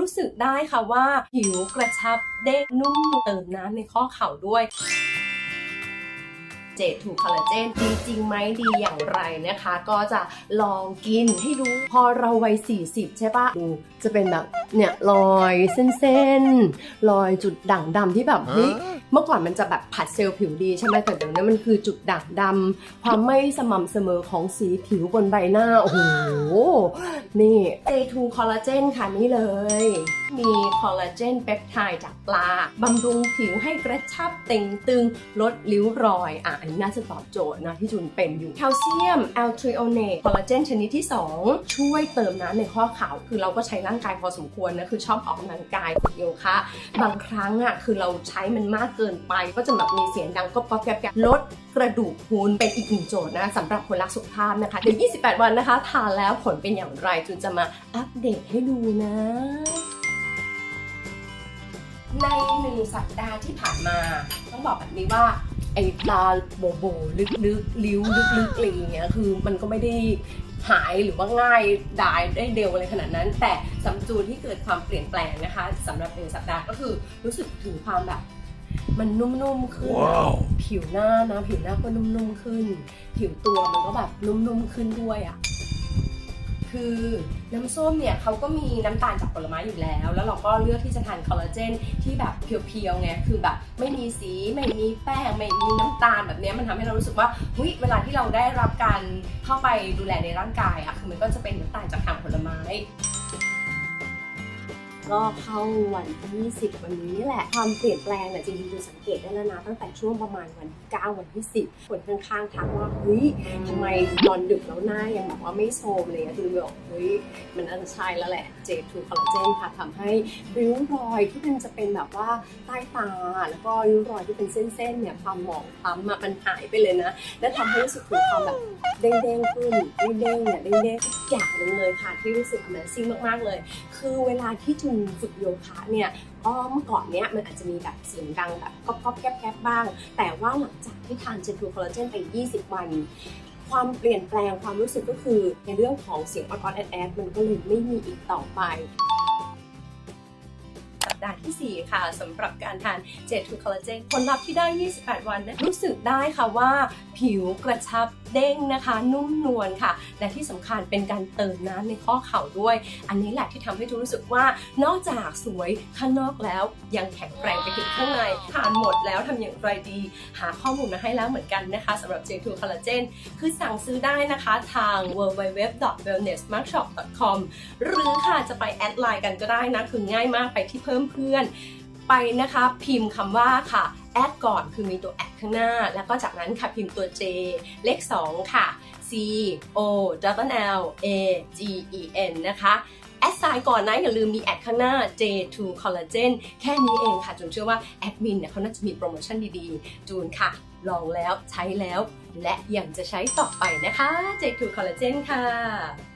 รู้สึกได้ค่ะว่าผิวกระชับเด้งนุ่มเติมน้ำในข้อเข่าด้วย เจทูคอลลาเจนดีจริงไหมดีอย่างไรนะคะ ก็จะลองกินให้ดูพอเราวัย 40 ใช่ปะดูจะเป็นแบบเนี่ยรอยเส้นๆรอยจุดด่างดำที่แบบเฮ้ยเมื่อก่อนมันจะแบบผัดเซลล์ผิวดีใช่ไหมแต่เดี๋ยวนี้มันคือจุดด่างดำความไม่สม่ำเสมอของสีผิวบนใบหน้า โอ้โห นี่ J2 คอลลาเจนค่ะนี่เลย มีคอลลาเจนเปปไทด์จากปลาบำรุงผิวให้กระชับเต่งตึงลดริ้วรอยอะอันนี้น่าจะตอบโจทย์นะที่จุนเป็นอยู่ แคลเซียมแอลทริโอเนตคอลลาเจนชนิดที่ 2 ช่วยเติมน้ำในข้อเข่าคือเราก็ใช้ร่างกายพอสมควรนะ คือชอบออกกำลังกายฝึกโยคะบางครั้งอะคือเราใช้มันมากเกินไป ก็จะแบบมีเสียงดังก็ป๊อปแก๊บลดกระดูกพรุนเป็นอีกหนึ่งโจทย์นะสำหรับคนรักสุขภาพนะคะเดี๋ยว 28 วันนะคะ ทานแล้วผลเป็นอย่างไรจุนจะมาอัปเดตให้ดูนะในหนึ่งสัปดาห์ที่ผ่านมา ต้องบอกแบบนี้ว่า ไอ้ตาโบโบลึกๆริ้วลึกๆอะไรอย่างเงี้ยคือมันก็ไม่ได้หายหรือว่าง่ายดายได้เร็วอะไรขนาดนั้น แต่สำจูนที่เกิดความเปลี่ยนแปลงนะคะสำหรับหนึ่งสัปดาห์ก็คือรู้สึกถึงความแบบ มันนุ่มๆขึ้นอะว้าวผิวหน้านะ ผิวหน้าก็นุ่มๆขึ้น ผิวตัวมันก็แบบนุ่มๆขึ้นด้วยอะ่ะ คือน้ำส้มเนี่ยเขาก็มีน้ำตาลจากผลไม้อยู่แล้ว แล้วเราก็เลือกที่จะทานคอลลาเจนที่แบบเพียวๆไงคือแบบไม่มีสีไม่มีแป้งไม่มีน้ำตาลแบบนี้มันทำให้เรารู้สึกว่าเฮ้ยเวลาที่เราได้รับการเข้าไปดูแลในร่างกายอะคือมันก็จะเป็นน้ำตาลจากทางผลไม้ ก็เข้าวันที่10วันนี้แหละ ความเปลี่ยนแปลงเนี่ยจริงๆดูสังเกตได้แล้วนะ ตั้งแต่ช่วงประมาณวันที่9วันที่ 10 คนข้างๆทักว่าเฮ้ยทำไมนอนดึกแล้วหน้ายังแบบว่าไม่โทรมเลยอะคือบอกเฮ้ยมันน่าจะใช่แล้วแหละ J2 คอลลาเจนค่ะทำให้ริ้วรอยที่มันจะเป็นแบบว่าใต้ตา แล้วก็ริ้วรอยที่เป็นเส้นๆเนี่ยความหมองคล้ำอะมันหายไปเลยนะ และทำให้รู้สึกถึงความแบบเด้งๆขึ้นเด้งๆเนี่ยเด้งๆอีกอย่างหนึงเลยค่ะที่รู้สึก Amazing มากๆเลย คือเวลาที่จุนฝึกโยคะเนี่ยก็เมื่อก่อนเนี้ยมันอาจจะมีแบบเสียงดังแบบก๊อบก๊อบแก๊บแก๊บบ้าง แต่ว่าหลังจากที่ทานเจนทูคอลลาเจนไป 20 วัน ความเปลี่ยนแปลงความรู้สึกก็คือในเรื่องของเสียงออดออดแอดแอดมันก็เลยไม่มีอีกต่อไปสัปดาห์ที่ 4 ค่ะสำหรับการทานเจทูคอลลาเจนผลลัพธ์ที่ได้ 28 วันนะรู้สึกได้ค่ะว่า ผิวกระชับเด้งนะคะ นุ่มนวลค่ะ และที่สำคัญเป็นการเติมน้ำในข้อเข่าด้วย อันนี้แหละที่ทำให้จูรู้สึกว่านอกจากสวยข้างนอกแล้ว ยังแข็งแกร่งไปถึงข้างในทานหมดแล้วทำอย่างไรดี หาข้อมูลมาให้แล้วเหมือนกันนะคะสำหรับ J2 Collagen คือสั่งซื้อได้นะคะทาง www.wellnessmarkshop.com หรือค่ะจะไปแอดไลน์กันก็ได้นะ คือง่ายมากไปที่เพิ่มเพื่อนไปนะคะ พิมพ์คำว่าค่ะ แอดก่อนคือมีตัวแอดข้างหน้า แล้วก็จากนั้นค่ะพิมพ์ตัว J เลข 2 ค่ะ C O W L A G E N นะคะแอดไซน์ก่อนนะอย่าลืมมีแอดข้างหน้า J2 Collagen แค่นี้เองค่ะ จูนเชื่อว่าแอดมินเนี่ยเขาน่าจะมีโปรโมชั่นดีๆ จูนค่ะ ลองแล้วใช้แล้ว และยังจะใช้ต่อไปนะคะ J2 Collagen ค่ะ